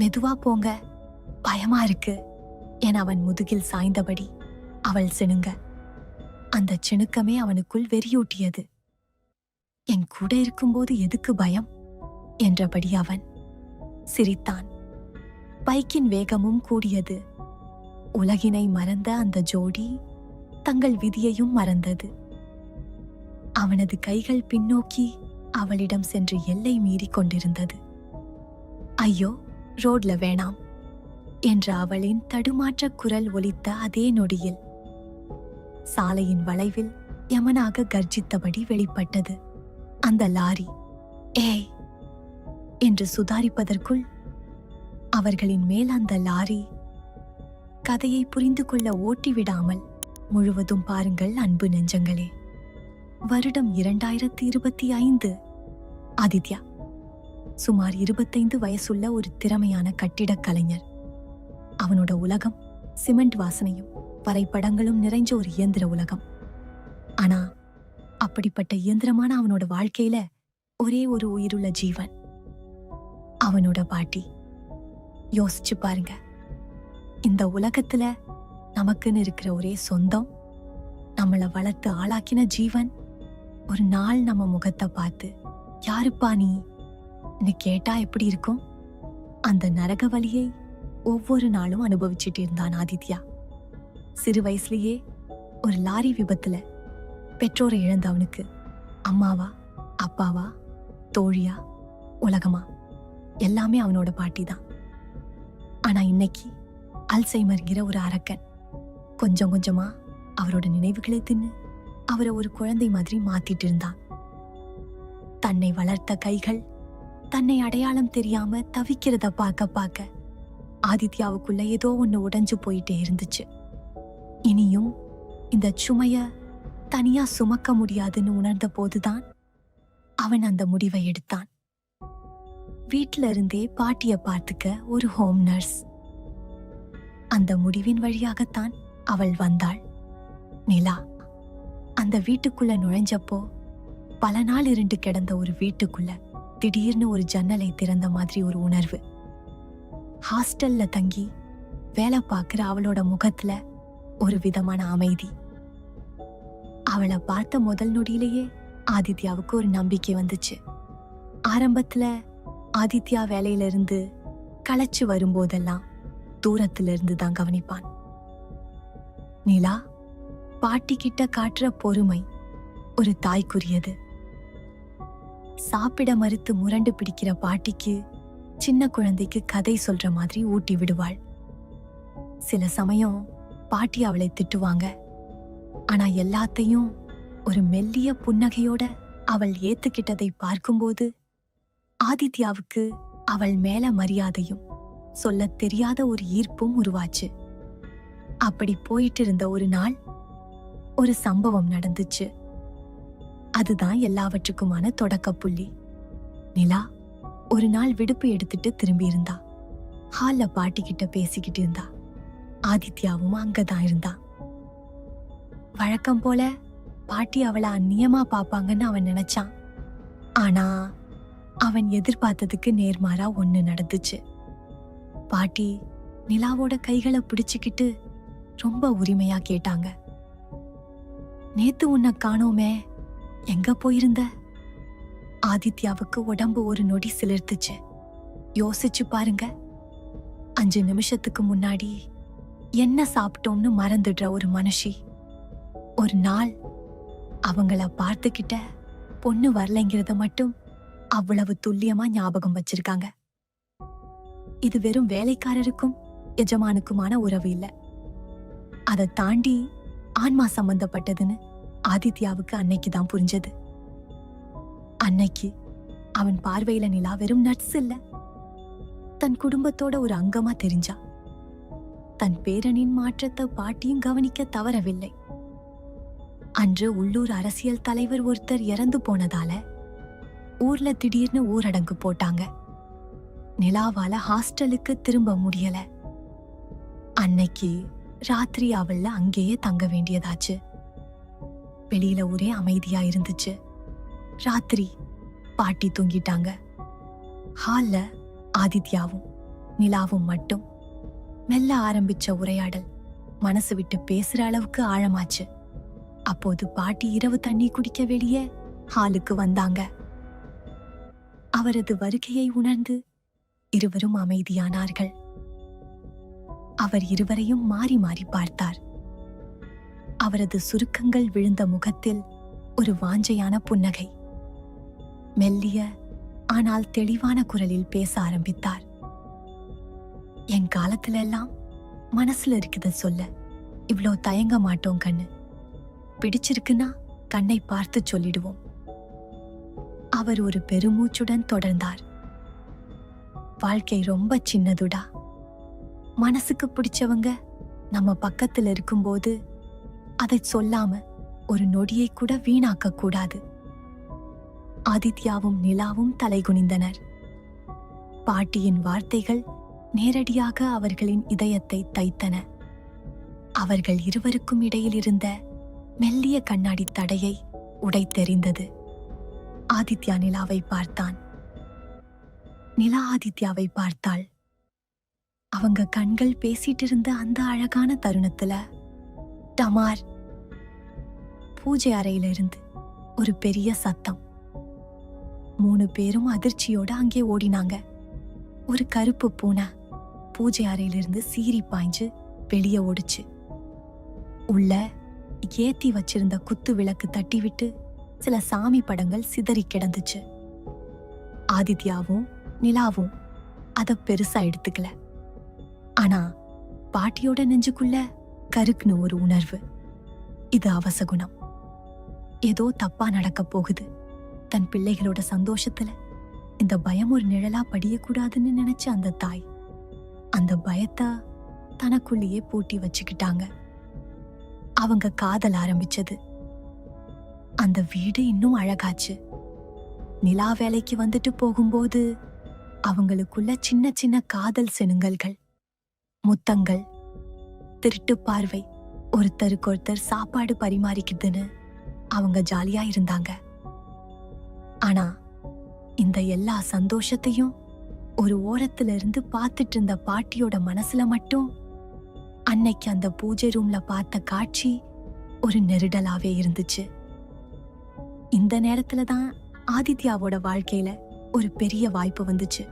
மெதுவா போங்க. பயமா இருக்கு. என அவன் முதுகில் சாய்ந்தபடி அவள் சிணுங்க. அந்த சிணுக்கமே அவனுக்குள் வெறியூட்டியது. என் கூட இருக்கும்போது எதுக்கு பயம்? என்றபடி அவன் சிரித்தான். பைக்கின் வேகமும் கூடியது. உலகினை மறந்த அந்த ஜோடி தங்கள் விதியையும் மறந்தது. அவனது கைகள் பின்னோக்கி அவளிடம் சென்று எல்லை மீறிக் கொண்டிருந்தது. ஐயோ ரோட்ல வேணாம் என்ற அவளின் தடுமாற்ற குரல் ஒலித்த அதே நொடியில். சாலையின் வளைவில் யமனாக கர்ஜித்தபடி வெளிப்பட்டது. அந்த லாரி ஏய்! என்று சுதாரிப்பதற்குள் அவர்களின் மேல் அந்த லாரி கதையை புரிந்து கொள்ள ஓட்டிவிடாமல் முழுவதும் பாருங்கள் அன்பு நெஞ்சங்களே. வருடம் இரண்டாயிரத்தி இருபத்தி ஐந்து ஆதித்யா! சுமார் இருபத்தைந்து வயசுள்ள ஒரு திறமையான கட்டிடக் கலைஞர். அவனோட உலகம் சிமெண்ட் வாசனையும் வரைபடங்களும் நிறைஞ்ச ஒரு இயந்திர உலகம். ஆனா அப்படிப்பட்ட இயந்திரமான அவனோட வாழ்க்கையில ஒரே ஒரு உயிருள்ள ஜீவன். அவனோட பாட்டி. யோசிச்சு பாருங்க. இந்த உலகத்துல நமக்குன்னு இருக்கிற ஒரே சொந்தம் நம்மளை வளர்த்து ஆளாக்கின ஜீவன் ஒரு நாள் நம்ம முகத்தை பார்த்து யாருப்பா நீ? நீ கேட்டா எப்படி இருக்கும்? அந்த நரக வழியை ஒவ்வொரு நாளும் அனுபவிச்சுட்டு இருந்தான் ஆதித்யா. சிறு வயசுலயே ஒரு லாரி விபத்துல பெற்றோரை இழந்த அவனுக்கு அம்மாவா அப்பாவா தோழியா உலகமா? எல்லாமே அவனோட பாட்டி தான் ஆனா இன்னைக்கு அல்சைமர்ங்கிற ஒரு அரக்கன் கொஞ்சம் கொஞ்சமா அவரோட நினைவுகளை தின்னு அவரை ஒரு குழந்தை மாதிரி மாத்திட்டு இருந்தான். தன்னை வளர்த்த கைகள் தன்னை அடையாளம் தெரியாம தவிக்கிறத பார்க்க பார்க்க ஆதித்யாவுக்குள்ள ஏதோ ஒன்று உடைஞ்சு போயிட்டே இருந்துச்சு. இனியும் இந்த சுமைய தனியா சுமக்க முடியாதுன்னு உணர்ந்த போதுதான் அவன் அந்த முடிவை எடுத்தான். வீட்டில இருந்தே பாட்டிய பார்த்துக்க ஒரு ஹோம் நர்ஸ் அந்த முடிவின் வழியாகத்தான் அவள் வந்தாள். நிலா அந்த வீட்டுக்குள்ள நுழைஞ்சப்போ பல நாள் இருண்டு கிடந்த ஒரு வீட்டுக்குள்ள திடீர்னு ஒரு ஜன்னலை திறந்த மாதிரி ஒரு உணர்வு. ஹாஸ்டல்ல தங்கி வேலை பார்க்குற அவளோட முகத்துல ஒரு விதமான அமைதி. அவளை பார்த்த முதல் நொடியிலேயே ஆதித்யாவுக்கு ஒரு நம்பிக்கை வந்துச்சு. ஆரம்பத்துல ஆதித்யா வேலையில இருந்து களைச்சு வரும்போதெல்லாம் தூரத்துல இருந்து தான் கவனிப்பான். நிலா பாட்டி கிட்ட காட்டுற பொறுமை ஒரு தாய்க்குரியது. சாப்பிட மறுத்து முரண்டு பிடிக்கிற பாட்டிக்கு சின்ன குழந்தைக்கு கதை சொல்ற மாதிரி ஊட்டி விடுவாள். சில சமயம் பாட்டி அவளை திட்டுவாங்க. ஆனா எல்லாத்தையும் ஒரு மெல்லிய புன்னகையோட அவள் ஏத்துக்கிட்டதை பார்க்கும்போது ஆதித்யாவுக்கு அவள் மேல மரியாதையும் சொல்லத் தெரியாத ஒரு ஈர்ப்பும் உருவாச்சு. அப்படி போயிட்டு இருந்த ஒரு நாள் ஒரு சம்பவம் நடந்துச்சு. அதுதான் எல்லாவற்றுக்குமான தொடக்க புள்ளி நிலா ஒரு நாள் விடுப்பு எடுத்துட்டு திரும்பி இருந்தா ஹால்ல பாட்டி கிட்ட பேசிக்கிட்டு இருந்தா. ஆதித்யாவும் அங்கதான் இருந்தா. வழக்கம் போல பாட்டி அவளை அந்நியமா பாப்பாங்கன்னு அவன் நினைச்சான். ஆனா அவன் எதிர்பார்த்ததுக்கு நேர்மாறா ஒண்ணு நடந்துச்சு. பாட்டி நிலாவோட கைகளை பிடிச்சுக்கிட்டு ரொம்ப உரிமையா கேட்டாங்க. நேத்து உன்னை காணோமே எங்க போயிருந்த? ஆதித்யாவுக்கு உடம்பு ஒரு நொடி சிலிர்த்துச்சு. யோசிச்சு பாருங்க. அஞ்சு நிமிஷத்துக்கு முன்னாடி என்ன சாப்பிட்டோம்னு மறந்துடுற ஒரு மனுஷி. ஒரு நாள் அவங்கள பார்த்துக்கிட்ட பொண்ணு வரலைங்கிறத மட்டும் அவ்வளவு துல்லியமா ஞாபகம் வச்சிருக்காங்க. இது வெறும் வேலைக்காரருக்கும் எஜமானுக்குமான உறவு இல்ல. அதை தாண்டி ஆன்மா சம்பந்தப்பட்டதுன்னு ஆதித்யாவுக்கு அன்னைக்கு தான் புரிஞ்சது. அன்னைக்கு அவன் பார்வையில நிலா வெறும் நட்ஸ் இல்ல. தன் குடும்பத்தோட ஒரு அங்கமா தெரிஞ்சா. தன் பேரனின் மாற்றத்தை பாட்டியும் கவனிக்க தவறவில்லை. அன்று உள்ளூர் அரசியல் தலைவர் ஒருத்தர் இறந்து போனதால ஊர்ல திடீர்னு ஊரடங்கு போட்டாங்க. நிலாவால ஹாஸ்டலுக்கு திரும்ப முடியல. அன்னைக்கு ராத்திரி அவள்ல அங்கேயே தங்க வேண்டியதாச்சு. வெளியில ஒரே அமைதியா இருந்துச்சு. ராத்திரி பாட்டி தூங்கிட்டாங்க. ஹால்ல ஆதித்யாவும் நிலாவும் மட்டும். மெல்ல ஆரம்பிச்ச உரையாடல் மனசு விட்டு பேசுற அளவுக்கு ஆழமாச்சு. அப்போது பாட்டி இரவு தண்ணி குடிக்க வெளியே ஹாலுக்கு வந்தாங்க. அவரது வருகையை உணர்ந்து இருவரும் அமைதியானார்கள். அவர் இருவரையும் மாறி மாறி பார்த்தார். அவரது சுருக்கங்கள் விழுந்த முகத்தில் ஒரு வாஞ்சையான புன்னகை. மெல்லிய ஆனால் தெளிவான குரலில் பேச ஆரம்பித்தார். என் காலத்துல எல்லாம் மனசுல இருக்குது சொல்ல. இவ்வளோ தயங்க மாட்டோம் கண்ணு. பிடிச்சிருக்குன்னா கண்ணை பார்த்து சொல்லிடுவோம். அவர் ஒரு பெருமூச்சுடன் தொடர்ந்தார். வாழ்க்கை ரொம்ப சின்னதுடா. மனசுக்கு பிடிச்சவங்க நம்ம பக்கத்தில் இருக்கும்போது அதை சொல்லாம ஒரு நொடியை கூட வீணாக்க கூடாது. ஆதித்யாவும் நிலாவும் தலைகுனிந்தனர். பாட்டியின் வார்த்தைகள் நேரடியாக அவர்களின் இதயத்தை தைத்தன. அவர்கள் இருவருக்கும் இடையில் இருந்த மெல்லிய கண்ணாடி தடையை உடைத்தெறிந்தது. ஆதித்யா நிலாவை பார்த்தான். நிலா ஆதித்யாவை பார்த்தாள். அவங்க கண்கள் பேசிட்டு இருந்த அந்த அழகான தருணத்துல டமார் பூஜை அறையிலிருந்து ஒரு பெரிய சத்தம். மூணு பேரும் அதிர்ச்சியோட அங்கே ஓடினாங்க. ஒரு கருப்பு பூனை பூஜை அறையிலிருந்து சீறி பாய்ஞ்சு வெளியே ஓடுச்சு. உள்ள ஏத்தி வச்சிருந்த குத்து விளக்கு தட்டிவிட்டு சில சாமி படங்கள் சிதறி கிடந்துச்சு. ஆதித்யாவும் நிலாவும் அதை பெருசா எடுத்துக்கல. ஆனா பாட்டியோட நெஞ்சுக்குள்ள கருக்குன்னு ஒரு உணர்வு. இது அவசகுணம் ஏதோ தப்பா நடக்க போகுது. தன் பிள்ளைகளோட சந்தோஷத்துல இந்த பயம் ஒரு நிழலா படியக்கூடாதுன்னு நினைச்ச அந்த தாய் அந்த பயத்தை தனக்குள்ளேயே பூட்டி வச்சுக்கிட்டாங்க. அவங்க காதல் ஆரம்பிச்சது. அந்த வீடு இன்னும் அழகாச்சு. நிலா வேலைக்கு வந்துட்டு போகும்போது அவங்களுக்குள்ள சின்ன சின்ன காதல் செனுங்கல்கள் முத்தங்கள் திருட்டு பார்வை. ஒருத்தருக்கு ஒருத்தர் சாப்பாடு பரிமாறிக்குதுன்னு அவங்க ஜாலியா இருந்தாங்க. ஆனா இந்த எல்லா சந்தோஷத்தையும் ஒரு ஓரத்துல இருந்து பார்த்துட்டு இருந்த பாட்டியோட மனசுல மட்டும் அன்னைக்கு அந்த பூஜை ரூம்ல பார்த்த காட்சி ஒரு நெருடலாவே இருந்துச்சு. இந்த நேரத்துல தான் ஆதித்யாவோட வாழ்க்கையில ஒரு பெரிய வாய்ப்பு வந்துச்சு.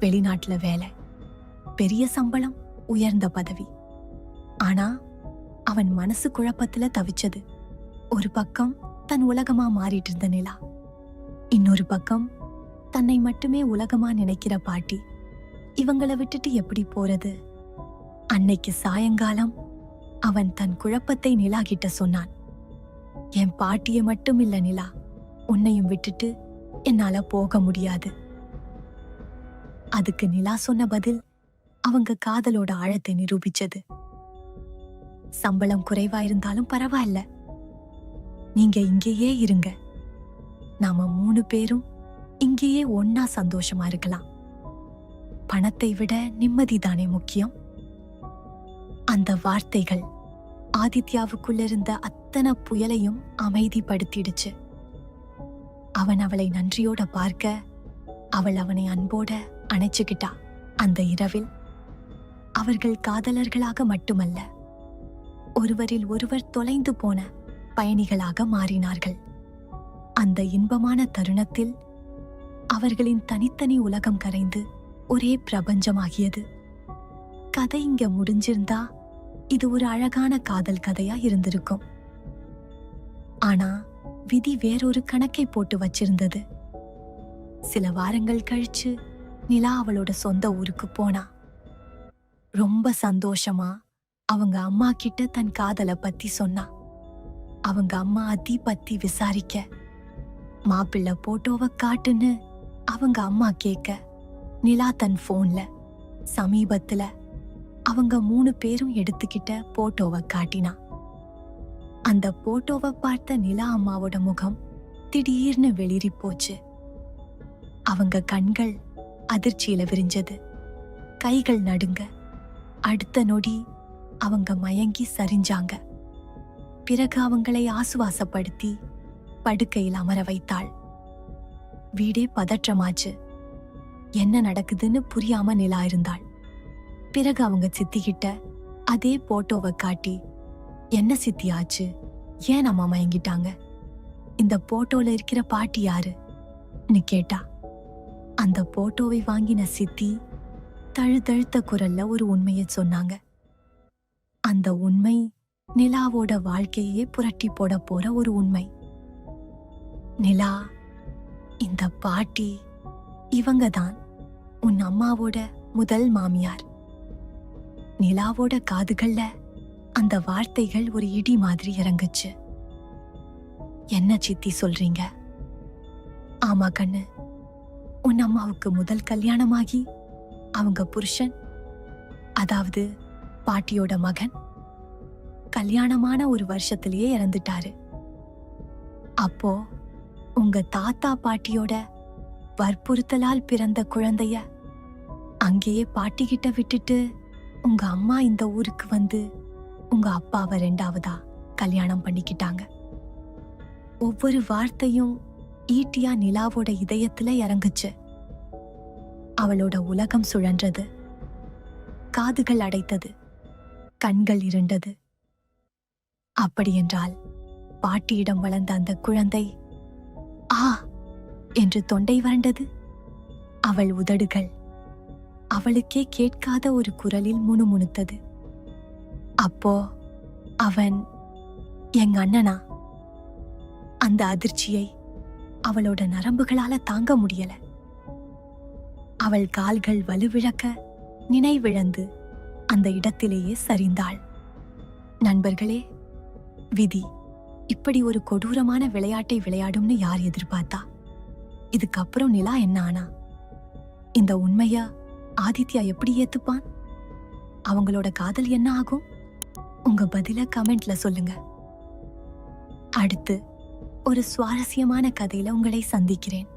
வெளிநாட்டுல வேலை பெரிய சம்பளம் உயர்ந்த பதவி. ஆனா அவன் மனசு குழப்பத்துல தவிச்சது. ஒரு பக்கம் தன் உலகமா மாறிட்டு இருந்த நிலா. இன்னொரு பக்கம் தன்னை மட்டுமே உலகமா நினைக்கிற பாட்டி. இவங்கள விட்டுட்டு எப்படி போறது? அன்னைக்கு சாயங்காலம் அவன் தன் குழப்பத்தை நிலா கிட்ட சொன்னான். என் பாட்டிய மட்டும் இல்ல நிலா உன்னையும் விட்டுட்டு என்னால போக முடியாது. அதுக்கு நிலா சொன்ன பதில் அவங்க காதலோட ஆழத்தை நிரூபிச்சது. சம்பளம் குறைவா இருந்தாலும் பரவாயில்ல. நீங்க இங்கேயே இருங்க. நாம மூணு பேரும் இங்கேயே ஒன்னா சந்தோஷமா இருக்கலாம். பணத்தை விட நிம்மதி தானே முக்கியம். அந்த வார்த்தைகள் ஆதித்யாவுக்குள்ள இருந்த அத்தனை புயலையும் அமைதிப்படுத்திடுச்சு. அவன் அவளை நன்றியோட பார்க்க அவள் அவனை அன்போட அணைச்சுக்கிட்டா. அந்த இரவில் அவர்கள் காதலர்களாக மட்டுமல்ல ஒருவரில் ஒருவர் தொலைந்து போன பயணிகளாக மாறினார்கள். அந்த இன்பமான தருணத்தில் அவர்களின் தனித்தனி உலகம் கரைந்து ஒரே பிரபஞ்சமாகியது. கதை இங்க முடிஞ்சிருந்தா இது ஒரு அழகான காதல் கதையா இருந்திருக்கும். ஆனா விதி வேறொரு கணக்கை போட்டு வச்சிருந்தது. சில வாரங்கள் கழிச்சு நிலா அவளோட சொந்த ஊருக்கு போனா. ரொம்ப சந்தோஷமா அவங்க அம்மா கிட்ட தன் காதலை பத்தி சொன்னா. அவங்க அம்மா அதி பத்தி விசாரிக்க. மாப்பிள்ளை போட்டோவை காட்டுன்னு அவங்க அம்மா கேட்க. நிலா தன் போன்ல சமீபத்துல அவங்க மூணு பேரும் எடுத்துக்கிட்ட போட்டோவை காட்டினா. அந்த போட்டோவை பார்த்த நிலா அம்மாவோட முகம் திடீர்னு வெளிரி போச்சு. அவங்க கண்கள் அதிர்ச்சியில விரிஞ்சது. கைகள் நடுங்க. அடுத்த நொடி அவங்க மயங்கி சரிஞ்சாங்க. பிறகு அவங்களை ஆசுவாசப்படுத்தி படுக்கையில் அமர வைத்தாள். வீடே பதற்றமாச்சு. என்ன நடக்குதுன்னு புரியாம நிலா இருந்தாள். பிறகு அவங்க சித்திக்கிட்ட அதே போட்டோவை காட்டி என்ன சித்தி ஆச்சு? ஏன் அம்மா மயங்கிட்டாங்க? இந்த போட்டோல இருக்கிற பாட்டி யாருன்னு கேட்டா. அந்த போட்டோவை வாங்கின சித்தி தழுதழுத்த குரல்ல ஒரு உண்மையை சொன்னாங்க. அந்த உண்மை நிலாவோட வாழ்க்கையே புரட்டி போட போற ஒரு உண்மை. நிலா இந்த பாட்டி இவங்க தான் உன் அம்மாவோட முதல் மாமியார். நிலாவோட காதுகள்ல அந்த வார்த்தைகள் ஒரு இடி மாதிரி இறங்குச்சு. என்ன சித்தி சொல்றீங்க? ஆமா கண்ணு உன் அம்மாவுக்கு முதல் கல்யாணமாகி அவங்க புருஷன் அதாவது பாட்டியோட மகன் கல்யாணமான ஒரு வருஷத்திலேயே இறந்துட்டாரு. அப்போ உங்க தாத்தா பாட்டியோட வற்புறுத்தலால் பிறந்த குழந்தைய அங்கேயே பாட்டி கிட்ட விட்டுட்டு உங்க அம்மா இந்த ஊருக்கு வந்து உங்க அப்பாவை ரெண்டாவதா கல்யாணம் பண்ணிக்கிட்டாங்க. ஒவ்வொரு வார்த்தையும் ஈட்டியா நிலாவோட இதயத்துல இறங்குச்சு. அவளோட உலகம் சுழன்றது காதுகள் அடைத்தது கண்கள் இருண்டது. அப்படியென்றால் பாட்டியிடம் வளர்ந்த அந்த குழந்தை ஆ என்று தொண்டை வறண்டது. அவள் உதடுகள் அவளுக்கே கேட்காத ஒரு குரலில் முணுமுணுத்தது. அப்போ அவன் எங்க அண்ணனா? அந்த அதிர்ச்சியை அவளோட நரம்புகளால தாங்க முடியல. அவள் கால்கள் வலுவிழக்க நினைவிழந்து அந்த இடத்திலேயே சரிந்தாள். நண்பர்களே விதி இப்படி ஒரு கொடூரமான விளையாட்டை விளையாடும்னு யார் எதிர்பார்த்தா? இதுக்கப்புறம் நிலா என்ன ஆனா? இந்த உண்மைய ஆதித்யா எப்படி ஏத்துப்பான்? அவங்களோட காதல் என்ன ஆகும்? உங்க பதில கமெண்ட்ல சொல்லுங்க. அடுத்து ஒரு சுவாரஸ்யமான கதையில உங்களை சந்திக்கிறேன்.